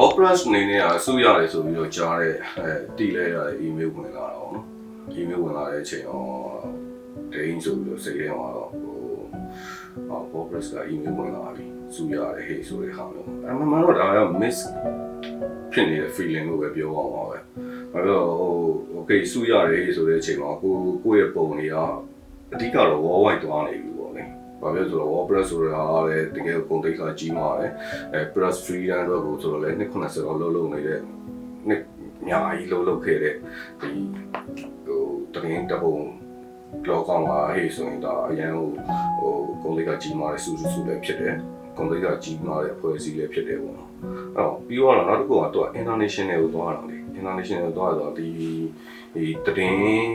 Bob Brush အနေနဲ့အဆူရတယ်ဆိုပြီးတော့ကြားတဲ့အဲတီးလဲရတဲ့ email ဝင်လာတော့နော် email ဝင်လာတဲ့အချိန်တော့ဒိန်းဆိုပြီးတော့စိတ်ထဲမှာတော့ဟိုဟော Bob Brush က email ဝင်လာပြီဆူရတယ်ဟေးဆိုတဲ့ဟာမျိုးအဲမှန်တော့ဒါက miss ဖြစ်နေတဲ့ feeling လို့ပဲပြောအောင်ပါပဲဘာလို့ဟို okay ဆူရတယ်ဟေးဆိုတဲ့အချိန်မှာကိုကိုယ့်ရဲ့ပုံတွေကအဓိကတော့ wall white သွားနေပြီပေါ့လေ ဘာဖြစ်လို့ဆိုတော့ WordPress ဆိုတာကလည်းတကယ်ပုံတိတ်ခါကြီးမာတယ်အဲ press freedom တော့ကိုဆိုတော့လည်း290လောက်လုံးလုံးနေတဲ့နှစ်အများကြီးလုံးလုံးခဲ့တဲ့ဒီဟိုတရင်တပုံလောကမှာဟေးဆိုရင်ဒါအရင်ဟိုဟိုပုံတိတ်ခါကြီးမာတဲ့စူးစူးစူးလည်းဖြစ်တယ်ပုံတိတ်ခါကြီးမာတဲ့အဖွဲ့အစည်းလည်းဖြစ်တယ်ပေါ့နော်အဲ့တော့ပြီးတော့နောက်တစ်ခုကတော့ international ကိုသွားတာလေ international ကိုသွားတော့ဒီဒီတရင်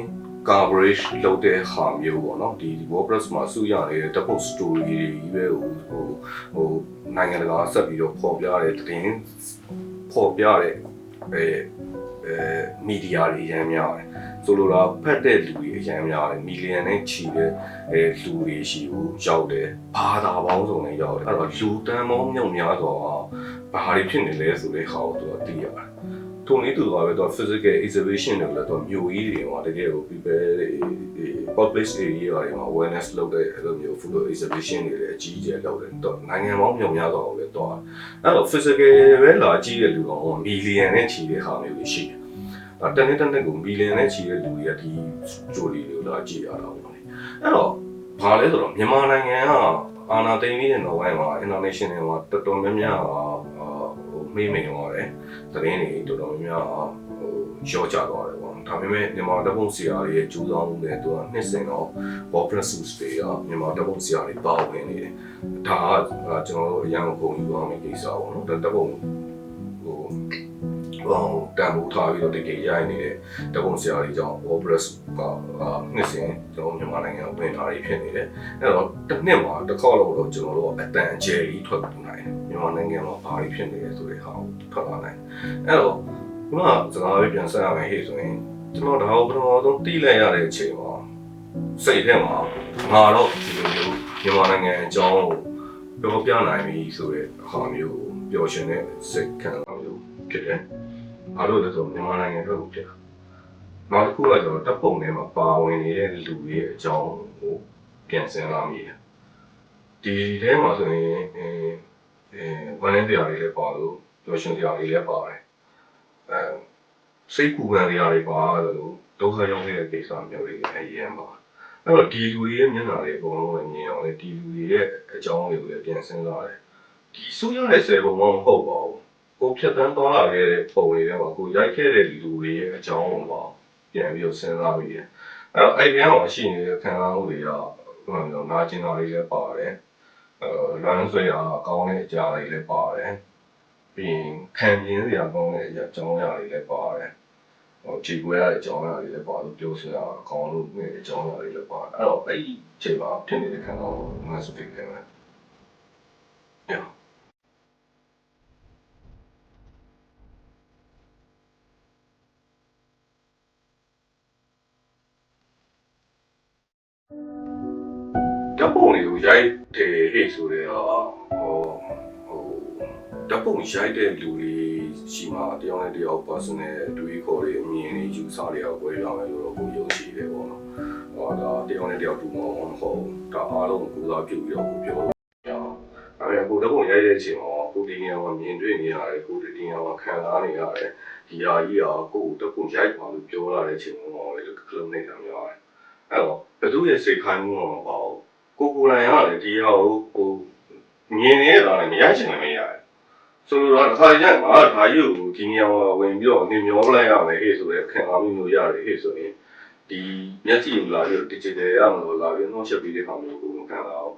coverage လုပ်တဲ့ဟာမျိုးပေါ့နော်ဒီ WordPress မှာစုရနေတဲ့ double story တွေကြီးပဲဟိုဟိုဟိုနိုင်ငံတကာဆက်ပြီးတော့ပေါ်ပြတဲ့သတင်းပေါ်ပြတဲ့အဲအဲမီဒီယာတွေအများများတယ်ဆိုလိုတာဖတ်တဲ့လူတွေအများများတယ်မီလီယံနဲ့ချီတဲ့အဲလူတွေရှိကိုရောက်တယ်ဘာသာပေါင်းစုံနဲ့ရောက်တယ်အဲ့တော့လူတန်းပေါင်းမြောက်များစွာဘာတွေဖြစ်နေလဲဆိုတဲ့ဟာကိုသူကသိရတယ် ထုံလေးတူသွားပဲတော့ physical exhibition တွေလည်းတော့မြို့ကြီးတွေမှာတကယ်ကို people တွေ public area တွေမှာ awareness လုပ်တဲ့အဲ့လိုမျိုး photo exhibition တွေလည်းအကြီးအကျယ်လုပ်တယ်တော့နိုင်ငံပေါင်းမြောက်များစွာကိုလည်းတော့အဲ့တော့ physical ပဲလာကြည့်တဲ့လူကောင် million နဲ့ချီတဲ့ဟာမျိုးတွေရှိတယ်အဲ့တနေ့တနေ့ကို million နဲ့ချီတဲ့လူတွေကဒီ story တွေကိုလာကြည့်ရတာပေါ့လေအဲ့တော့ဘာလဲဆိုတော့မြန်မာနိုင်ငံကအာနာသိန်းပြီးတဲ့နောက်ပိုင်းမှာ international မှာတော်တော်များများဟို မေးမိန်သွားတယ်သတင်းတွေတော်တော်များများဟိုရောကြသွားတယ်ပေါ့ဒါပေမဲ့မြန်မာတပ်ပုံဆရာတွေရဲ့ကြိုးစားမှုနဲ့သူကနှစ်စဉ်တော့ Bob Sus တွေကမြန်မာတပ်ပုံဆရာတွေပါဝင်နေတယ်ဒါကကျွန်တော်တို့အရင်ကပုံယူအောင်ကိစ္စပေါ့နော်တပ်ပုံဟိုဟိုတန်ဖိုးထားပြီးတော့တကယ်ရိုက်နေတဲ့တပ်ပုံဆရာတွေကြောင့် Bob Sus ကနှစ်စဉ်ကျွန်တော်မြန်မာနိုင်ငံဝင်လာတွေဖြစ်နေတယ်အဲ့တော့တစ်နှစ်မှာတစ်ခေါက်လောက်တော့ကျွန်တော်တို့အတန်အကျယ်ကြီးထွက်လာနိုင်တယ် မြန်မာနိုင်ငံမှာဘာတွေဖြစ်နေလဲဆိုတဲ့ဟာကိုထွက်လာနိုင်အဲ့တော့ခုနကစကားလေးပြန်ဆက်ရမယ်ဟေ့ဆိုရင်ကျွန်တော်ဒါကိုပထမဆုံးတီးလိုက်ရတဲ့အချိန်မှာစိတ်ထဲမှာငါတော့ဒီလိုမျိုးမြန်မာနိုင်ငံအကြောင်းကိုပြောပြနိုင်ပြီဆိုတဲ့ဟာမျိုးကိုပျော်ရွှင်တဲ့စိတ်ခံစားမျိုးဖြစ်တယ်။ဘာလို့လဲဆိုတော့မြန်မာနိုင်ငံအတွက်ကိုဖြစ်တာ။နောက်တစ်ခုကကျွန်တော်တပ်ပုံထဲမှာပါဝင်နေတဲ့လူတွေရဲ့အကြောင်းကိုပြန်စဉ်းစားမိတယ်။ဒီထဲမှာဆိုရင် အဲအဲဝန်ထမ်းတရားတွေလည်းပါလို့ပျော်ရွှင်တရားတွေလည်းပါတယ်။အဲစိတ်ကူခံတရားတွေပါလို့ဒုက္ခရောက်နေတဲ့ကိစ္စမျိုးတွေအရင်ပါ။အဲ့တော့ဒီလူတွေရဲ့မျက်နှာတွေအကုန်လုံးမြင်အောင်လေဒီလူတွေရဲ့အကြောင်းတွေကိုလည်းပြန်စဉ်းစားတယ်။ဒီဆိုရတဲ့ဆယ်ပုံမဟုတ်ပါဘူး။ကိုဖြတ်တန်းသွားလာခဲ့တဲ့ပုံတွေထဲမှာကိုရိုက်ခဲ့တဲ့လူတွေရဲ့အကြောင်းကိုပါပြန်ပြီးတော့စဉ်းစားပြီးတယ်။အဲ့တော့အဲ့ဒီမှာရှိနေတဲ့ခံစားမှုတွေကဟိုလိုနာကျင်တာတွေလည်းပါတယ်။အဲ လမ်းဆွဲတာကောင်းတဲ့အကြာတွေလည်းပါတယ်။ပြီးရင်ခံပြင်းစရာကောင်းတဲ့အကြောင်းအရာတွေလည်းပါတယ်။ဟိုခြေခွဲရတဲ့အကြောင်းအရာတွေလည်းပါလို့ပြောစရာကောင်းလို့နေတဲ့အကြောင်းအရာတွေလည်းပါတယ်။အဲ့တော့အဲ့ဒီချိန်မှာဖြစ်နေတဲ့ခံစားမှုငါစပစ်ခဲ့မယ်။ ဓာတ်ပုံတွေကိုရိုက်တယ်ဟဲ့ဆိုတဲ့ဟာဟိုဟိုဓာတ်ပုံရိုက်တဲ့လူတွေရှိမှတယောက်နဲ့တယောက် personal အတွေးခေါ်တွေအမြင်တွေယူဆတွေအကွဲရမယ်လို့တော့ကိုယုံကြည်တယ်ပေါ့နော်ဟောဒါတယောက်နဲ့တယောက်တူမှာမဟုတ်ဒါအားလုံးကိုစားပြုပြီးတော့ကိုပြောလို့ရအောင်အဲဒါကိုဓာတ်ပုံရိုက်တဲ့အချိန်မှာကိုဒီနေရာမှာမြင်တွေ့နေရတယ်ကိုဒီနေရာမှာခံစားနေရတယ်ဒီဟာကြီးကကိုဓာတ်ပုံရိုက်ပါလို့ပြောလာတဲ့အချိန်မှာလည်းကလုံးနေတာများတယ်အဲ့တော့ဘယ်သူရဲ့စိတ်ခိုင်းမှုမှမပေါ့ ကိုကိုယ်တိုင်ကလည်းဒီဟာကိုကိုမြင်နေတာလည်းမရချင်လည်းမရတယ်ဆိုတော့တစ်ခါကျရင်ငါဒါကြီးကိုဒီနေရာမှာဝင်ပြီးတော့နေမျောလိုက်ရမယ်ဟေ့ဆိုတဲ့ခံစားမှုမျိုးရတယ်ဟေ့ဆိုရင်ဒီမျက်စိကိုလာပြီးတော့ digital ရအောင်လို့လာပြီးနှောက်ချက်ပြီးတဲ့ခါမျိုးကိုမခံတော့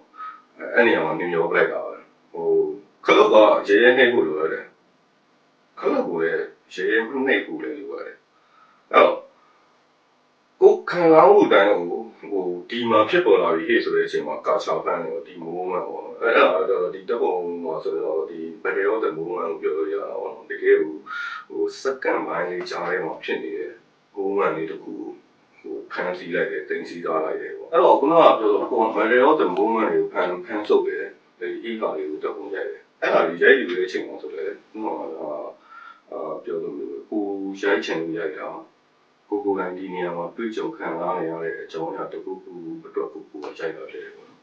အဲ့နေရာမှာနေမျောလိုက်တာပဲဟိုခလုတ်ကရေရဲနေဖို့လိုရတယ်ခလုတ်ကိုလည်းရေရဲနေဖို့လည်းလိုရတယ်အဲ့တော့ကိုခံစားမှုတိုင်းကို ဟိုဒီမှာဖြစ်ပေါ်လာပြီဟေ့ဆိုတဲ့အချိန်မှာကာချာဖန်နေတော့ဒီ moment ပေါ့နော်အဲ့ဒါတော့ဒီတပ်ပုံမှာဆိုတော့ဒီဘယ်ရောတဲ့ moment ကိုပြောလို့ရတာပေါ့နော်တကယ်ဟိုဟိုစက္ကန့်ပိုင်းလေးကြားထဲမှာဖြစ်နေတဲ့ moment လေးတစ်ခုဟိုဖန်စီလိုက်တယ်တင်စီထားလိုက်တယ်ပေါ့အဲ့တော့ခုနကပြောတော့ကိုယ်ဘယ်ရောတဲ့ moment ကိုဖန်ဖန်ဆုပ်တယ်ဒီ e ကာလေးကိုတပ်ပုံရိုက်တယ်အဲ့ဒါကြီးရိုက်ယူတဲ့အချိန်မှာဆိုလေဟိုအာအာပြောလို့မျိုးကိုရိုက်ချင်လို့ရိုက်တာ ကိုကိုကန်ဒီနေရာမှာတွေ့ကြုံခံစားနေရတဲ့အကြောင်းအရာတစ်ခုခုအတွက်ကိုကိုရိုက်တာဖြစ်တယ်ပေါ့နော်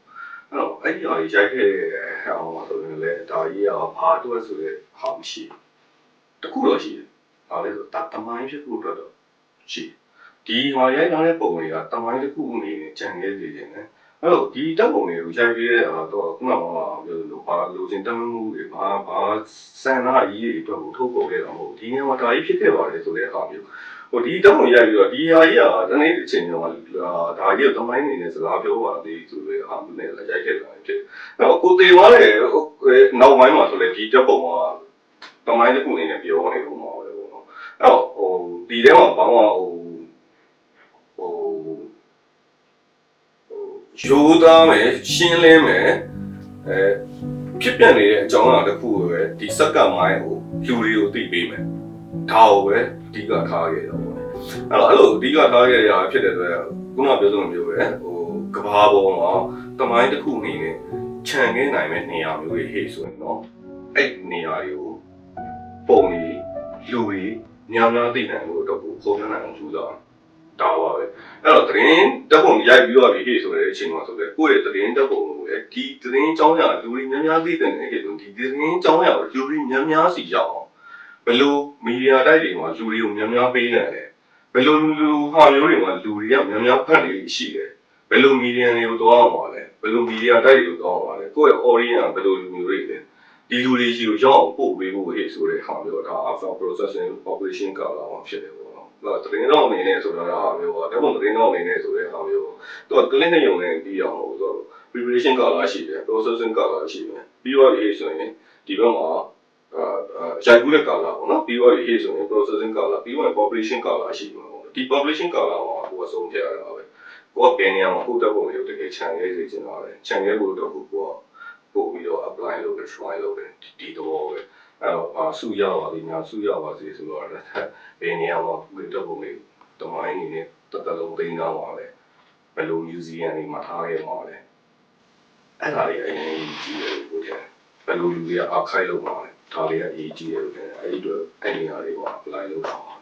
အဲ့တော့အဲ့ဒီအရာကြီးရိုက်ခဲ့တဲ့ဟောင်းမှာဆိုရင်လေဒါကြီးကဘာအတွက်ဆိုတဲ့ဟာမရှိတခုတော့ရှိတယ်ဒါလည်းဆိုတတမိုင်းဖြစ်ဖို့အတွက်တော့ရှိဒီဟာရိုက်လာတဲ့ပုံတွေကတမိုင်းတစ်ခုအနေနဲ့ကြံခဲ့နေတယ်နော်အဲ့တော့ဒီတက်ပုံတွေကိုရိုက်ပြတဲ့အာတော့ခုနကပြောလို့ဘာလိုချင်တမ်းမှုတွေဘာဘာစံနာကြီးတွေအတွက်ကိုထုတ်ပေါ်ခဲ့တာမဟုတ်ဒီနေရာမှာဒါကြီးဖြစ်ခဲ့ပါတယ်ဆိုတဲ့အခါမျိုး ဟိုဒီတက်ပုံရိုက်ပြီးတော့ဒီဟာကြီးကတနေ့အချိန်မှာဒါကြီးကတမိုင်းနေနေစကားပြောပါသေးဆိုတဲ့အခါမျိုးနဲ့လည်းရိုက်ခဲ့တာဖြစ်အဲ့တော့ကိုသေးသွားတဲ့နောက်ပိုင်းမှာဆိုလေဒီတက်ပုံကတမိုင်းတစ်ခုအနေနဲ့ပြောနေလို့မဟုတ်ဘူးပေါ့နော်အဲ့တော့ဟိုဒီထဲမှာဘာမှဟိုဟိုရိုးသားမယ်ရှင်းလင်းမယ်အဲဖြစ်ပြနေတဲ့အကြောင်းအရာတစ်ခုကိုပဲဒီစက္ကန့်မိုင်းကိုလူတွေကိုသိပေးမယ် ဒါကိုပဲအဓိကထားခဲ့တော့ပေါ့အဲ့တော့အဲ့လိုအဓိကထားခဲ့ရတာဖြစ်တဲ့အတွက်ခုနပြောသလိုမျိုးပဲဟိုကဘာပေါ်မှာတမိုင်းတစ်ခုအနေနဲ့ခြံခဲ့နိုင်မဲ့နေရာမျိုးတွေဟေ့ဆိုရင်တော့အဲ့နေရာတွေကိုပုံနေလူတွေညောင်ညောင်သိနိုင်လို့တော့ကိုပုံပြနိုင်အောင်ကြိုးစားတာပါပဲအဲ့တော့သတင်းတက်ပုံရိုက်ပြီးတော့ဒီဟေ့ဆိုတဲ့အချိန်မှာဆိုတော့ကိုယ့်ရဲ့သတင်းတက်ပုံကိုလည်းဒီသတင်းကြောင်းရလူတွေများများသိတဲ့ဟေ့ဆိုဒီသတင်းကြောင်းရကိုလူတွေများများစီရောက်အောင် ဘယ်လိုမီဒီယာတိုက်တွေမှာလူတွေကိုများများပေးနေတယ်ဘယ်လိုလူဟာမျိုးတွေမှာလူတွေကများများဖတ်နေရှိတယ်ဘယ်လိုမီဒီယာတွေကိုတောင်းအောင်ပါလဲဘယ်လိုမီဒီယာတိုက်တွေကိုတောင်းအောင်ပါလဲကိုယ့်ရဲ့ audience ကဘယ်လိုလူမျိုးတွေလဲဒီလူတွေရှိကိုရောက်အောင်ပို့ပေးဖို့ဟေ့ဆိုတဲ့ဟာမျိုးဒါ after processing operation ကလာအောင်ဖြစ်တယ်ပေါ့နော်ဒါသတင်းတော့အနေနဲ့ဆိုတာဟာမျိုးပေါ့ဒါမှမဟုတ်သတင်းတော့အနေနဲ့ဆိုတဲ့ဟာမျိုးသူက click နဲ့ယုံနေပြီးအောင်လို့ဆိုတော့ preparation ကလာရှိတယ် processing ကလာရှိတယ်ပြီးတော့ဒီဆိုရင်ဒီဘက်မှာအာ ရိုက်ကူးတဲ့ကာလာပေါ့နော်ပြီးတော့ဒီဆိုရင် processing ကာလာပြီးတော့ population ကာလာရှိမှာပေါ့ဒီ population ကာလာမှာကိုယ်ဆုံးဖြတ်ရတာပဲကိုယ်ကပြန်နေအောင်ကိုယ်တက်ပုံတွေကိုတကယ်ခြံရဲစေချင်တာပဲခြံရဲဖို့တော့ကိုယ်ကပို့ပြီးတော့ apply လုပ်တယ် try လုပ်တယ်ဒီတော့ပဲအဲ့တော့အာစုရပါလိမ့်များစုရပါစေဆိုတော့လည်းဘယ်နေရာမှာကိုယ်တက်ပုံတွေတမိုင်းနေနဲ့တတလုံးသိမ်းတော့ပါလေဘယ်လို museum တွေမှာထားခဲ့မှာလဲအဲ့ဒါတွေအရင်ကြီးတယ်ကိုယ်ကဘယ်လိုလူတွေက archive လုပ်မှာလဲ ဒါတွေကအရေးကြီးတယ်လို့ပြောတယ်အဲ့ဒီတော့အဲ့ဒီနေရာတွေမှာ apply လုပ်တာပါ